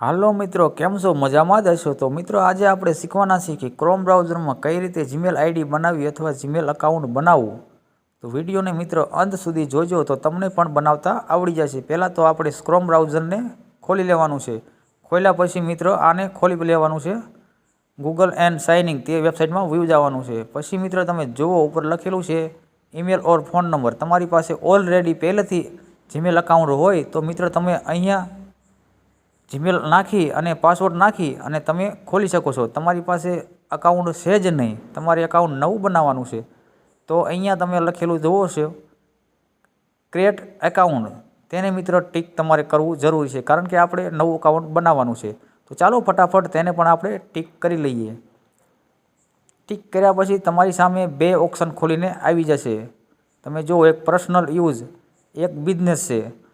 હાલો મિત્રો, કેમ છો? મજામાં જ હશો? તો મિત્રો, આજે આપણે શીખવાના છીએ કે ક્રોમ બ્રાઉઝરમાં કઈ રીતે જીમેલ આઈડી બનાવવી અથવા જીમેલ અકાઉન્ટ બનાવવું. તો વિડીયોને મિત્રો, અંત સુધી જોજો તો તમને પણ બનાવતા આવડી જશે. પહેલાં તો આપણે ક્રોમ બ્રાઉઝરને ખોલી લેવાનું છે. ખોલ્યા પછી મિત્રો, આને ખોલી લેવાનું છે. ગૂગલ એન્ડ સાઇનિંગ તે વેબસાઇટમાં વ્યૂ જવાનું છે. પછી મિત્રો, તમે જુઓ, ઉપર લખેલું છે ઈમેલ ઓર ફોન નંબર તમારી પાસે ઓલરેડી પહેલેથી જીમેલ અકાઉન્ટ હોય તો મિત્રો, તમે અહીંયા જીમેલ નાખી અને પાસવર્ડ નાખી અને તમે ખોલી શકો છો. તમારી પાસે અકાઉન્ટ છે જ નહીં. તમારે અકાઉન્ટ નવું બનાવવાનું છે. તો અહીંયા તમે લખેલું જુઓ છો ક્રિએટ એકાઉન્ટ તેને મિત્ર ટીક તમારે કરવું જરૂરી છે. કારણ કે આપણે નવું અકાઉન્ટ બનાવવાનું છે. તો ચાલો ફટાફટ તેને પણ આપણે ટીક કરી લઈએ. ટીક કર્યા પછી તમારી સામે બે ઓપ્શન ખોલીને આવી જશે. તમે જુઓ, એક પર્સનલ યુઝ એક બિઝનેસ છે.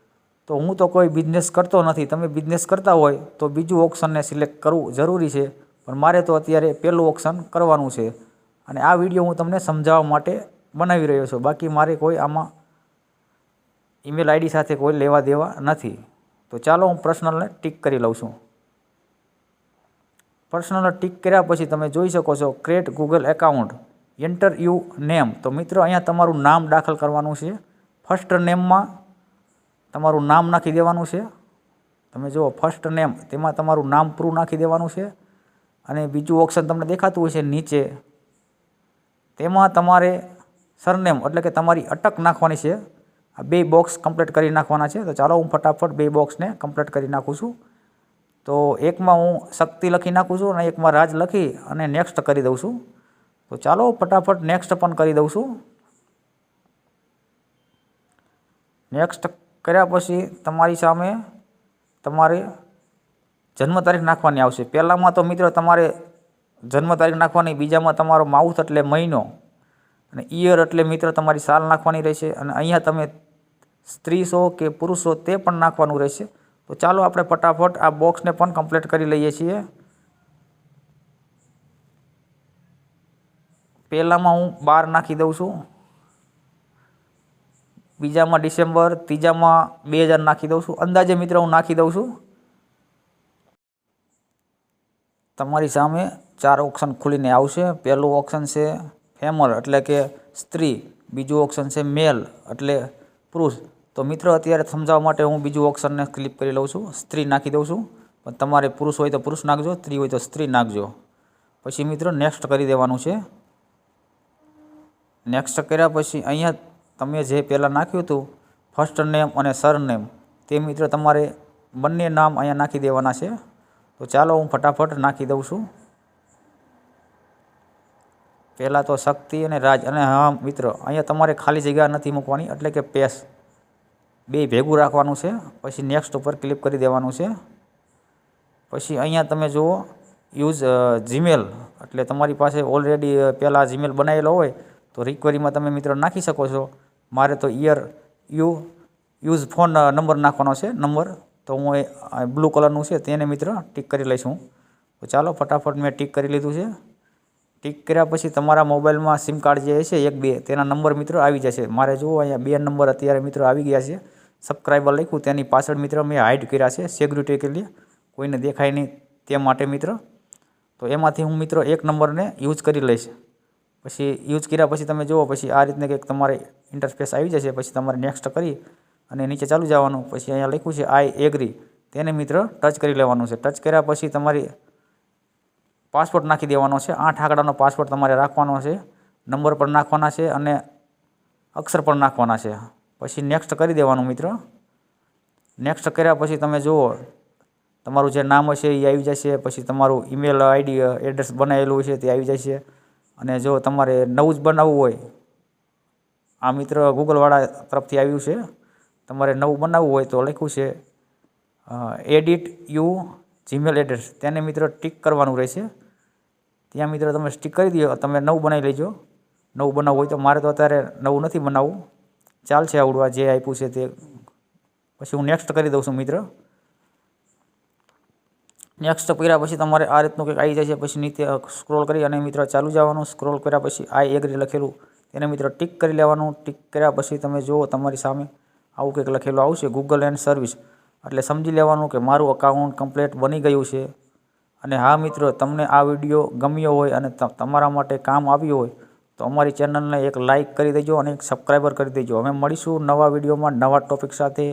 તો હું તો કોઈ બિઝનેસ કરતો નથી. તમે બિઝનેસ કરતા હોય તો બીજું ઓપ્શનને સિલેક્ટ કરવું જરૂરી છે. પણ મારે તો અત્યારે પહેલું ઓપ્શન કરવાનું છે. અને આ વીડિયો હું તમને સમજાવવા માટે બનાવી રહ્યો છું. બાકી મારે કોઈ આમાં ઈમેલ આઈડી સાથે કોઈ લેવા દેવા નથી. તો ચાલો હું પર્સનલને ટીક કરી લઉં છું. પર્સનલને ટીક કર્યા પછી તમે જોઈ શકો છો create Google account enter your name તો મિત્રો, અહીંયા તમારું નામ દાખલ કરવાનું છે. ફર્સ્ટ નેમમાં તમારું નામ નાખી દેવાનું છે. તમે જુઓ ફર્સ્ટ નેમ તેમાં તમારું નામ પૂરું નાખી દેવાનું છે. અને બીજું ઓપ્શન તમને દેખાતું હોય છે, નીચે. તેમાં તમારે સરનેમ એટલે કે તમારી અટક નાખવાની છે. આ બે બોક્સ કમ્પ્લીટ કરી નાખવાના છે. તો ચાલો હું ફટાફટ બે બોક્સને કમ્પ્લીટ કરી નાખું છું. તો એકમાં હું શક્તિ લખી નાખું છું અને એકમાં રાજ લખી અને નેક્સ્ટ કરી દઉં છું. તો ચાલો ફટાફટ નેક્સ્ટ પણ કરી દઉં છું. નેક્સ્ટ કર્યા પછી તમારી સામે તમારે જન્મ તારીખ નાખવાની આવશે. પહેલાંમાં તો મિત્રો તમારે જન્મ તારીખ નાખવાની, બીજામાં તમારો માઉથ એટલે મહિનો, અને ઈયર એટલે મિત્ર તમારી સાલ નાખવાની રહેશે, અને અહીંયા તમે સ્ત્રી છો કે પુરુષ તે પણ નાખવાનું રહેશે. તો ચાલો આપણે ફટાફટ આ બોક્સને પણ કમ્પ્લીટ કરી લઈએ છીએ. પહેલાંમાં હું બાર નાખી દઉં છું. બીજામાં ડિસેમ્બર, ત્રીજામાં બે હજાર નાખી દઉં છું. અંદાજે મિત્રો, હું નાખી દઉં છું. તમારી સામે ચાર ઓપ્શન ખુલીને આવશે. પહેલું ઓપ્શન છે ફેમર એટલે કે સ્ત્રી. બીજું ઓપ્શન છે મેલ એટલે પુરુષ. તો મિત્રો, અત્યારે સમજાવવા માટે હું બીજું ઓપ્શનને ક્લિક કરી લઉં છું. સ્ત્રી નાખી દઉં છું. પણ તમારે પુરુષ હોય તો પુરુષ નાખજો, સ્ત્રી હોય તો સ્ત્રી નાખજો. પછી મિત્રો નેક્સ્ટ કરી દેવાનું છે. નેક્સ્ટ કર્યા પછી અહીંયા તમે જે પહેલાં નાખ્યું હતું ફર્સ્ટ નેમ અને સરનેમ તે મિત્રો તમારે બંને નામ અહીંયા નાખી દેવાના છે. તો ચાલો હું ફટાફટ નાખી દઉં છું. પહેલાં તો શક્તિ અને રાજ અને હા, મિત્રો, અહીંયા તમારે ખાલી જગ્યા નથી મૂકવાની, એટલે કે પેસ બે ભેગું રાખવાનું છે, પછી નેક્સ્ટ ઉપર ક્લિક કરી દેવાનું છે. પછી અહીંયા તમે જુઓ યુઝ જીમેલ એટલે તમારી પાસે ઓલરેડી પહેલાં જીમેલ બનાવેલો હોય, તો રિક્વેરીમાં તમે મિત્રો નાખી શકો છો. મારે તો ear you, use phone number નાખવાનો છે, નંબર. તો હું એ બ્લુ કલરનું છે, તેને મિત્ર ટીક કરી લઈશ હું. તો ચાલો, ફટાફટ મેં ટીક કરી લીધું છે. ટીક કર્યા પછી તમારા મોબાઈલમાં સિમ કાર્ડ જે છે, એક, બે, તેના નંબર મિત્રો આવી જશે. મારે જુઓ, અહીંયા બે નંબર અત્યારે મિત્રો આવી ગયા છે. સબસ્ક્રાઈબર લખ્યું, તેની પાછળ મિત્ર મેં હાઇડ કર્યા છે સિક્યુરિટી કે લીએ કોઈને દેખાય નહીં તે માટે મિત્ર. તો એમાંથી હું મિત્રો એક નંબરને યુઝ કરી લઈશ. પછી યુઝ કર્યા પછી તમે જુઓ, પછી આ રીતને કંઈક તમારે ઇન્ટરફેસ આવી જશે, પછી તમારે નેક્સ્ટ કરી અને નીચે ચાલુ જવાનું. પછી અહીંયા લખ્યું છે આઈ એગ્રી તેને મિત્ર ટચ કરી લેવાનું છે. ટચ કર્યા પછી તમારી પાસપોર્ટ નાખી દેવાનો છે. આઠ આંકડાનો પાસપોર્ટ તમારે રાખવાનો છે. નંબર પણ નાખવાના છે અને અક્ષર પણ નાખવાના છે. પછી નેક્સ્ટ કરી દેવાનું મિત્ર. નેક્સ્ટ કર્યા પછી તમે જુઓ, તમારું જે નામ હશે એ આવી જશે. પછી તમારું ઈમેલ આઈડી એડ્રેસ બનાવેલું છે તે આવી જશે. અને જો તમારે નવું જ બનાવવું હોય, આ મિત્ર ગૂગલવાળા તરફથી આવ્યું છે, તમારે નવું બનાવવું હોય તો લખ્યું છે એડિટ યુ જીમેલ એડ્રેસ. તેને મિત્ર ટીક કરવાનું રહેશે. ત્યાં મિત્ર તમે સ્ટીક કરી દો, તમે નવું બનાવી લેજો. નવું બનાવવું હોય તો મારે તો અત્યારે નવું નથી બનાવવું. ચાલશે આવડું આ જે આપ્યું છે તે. પછી હું નેક્સ્ટ કરી દઉં છું મિત્ર. નેક્સ્ટ કર્યા પછી તમારે આ રીતનું કંઈક આવી જાય છે પછી નીચે સ્ક્રોલ કરી અને મિત્ર ચાલુ જવાનું. સ્ક્રોલ કર્યા પછી આ એગ્રી લખેલું. તેને મિત્ર ટીક કરી લેવાનું. ટીક કર્યા પછી તમે જુઓ તમારી સામે આવું કંઈક લખેલું આવશે. ગૂગલ એન્ડ સર્વિસ એટલે સમજી લેવાનું કે મારું અકાઉન્ટ કમ્પ્લીટ બની ગયું છે. અને હા મિત્રો, તમને આ વીડિયો ગમ્યો હોય અને તમારા માટે કામ આવ્યું હોય, તો અમારી ચેનલને એક લાઇક કરી દેજો અને એક સબસ્ક્રાઈબર કરી દેજો. અમે મળીશું નવા વિડીયોમાં નવા ટોપિક સાથે.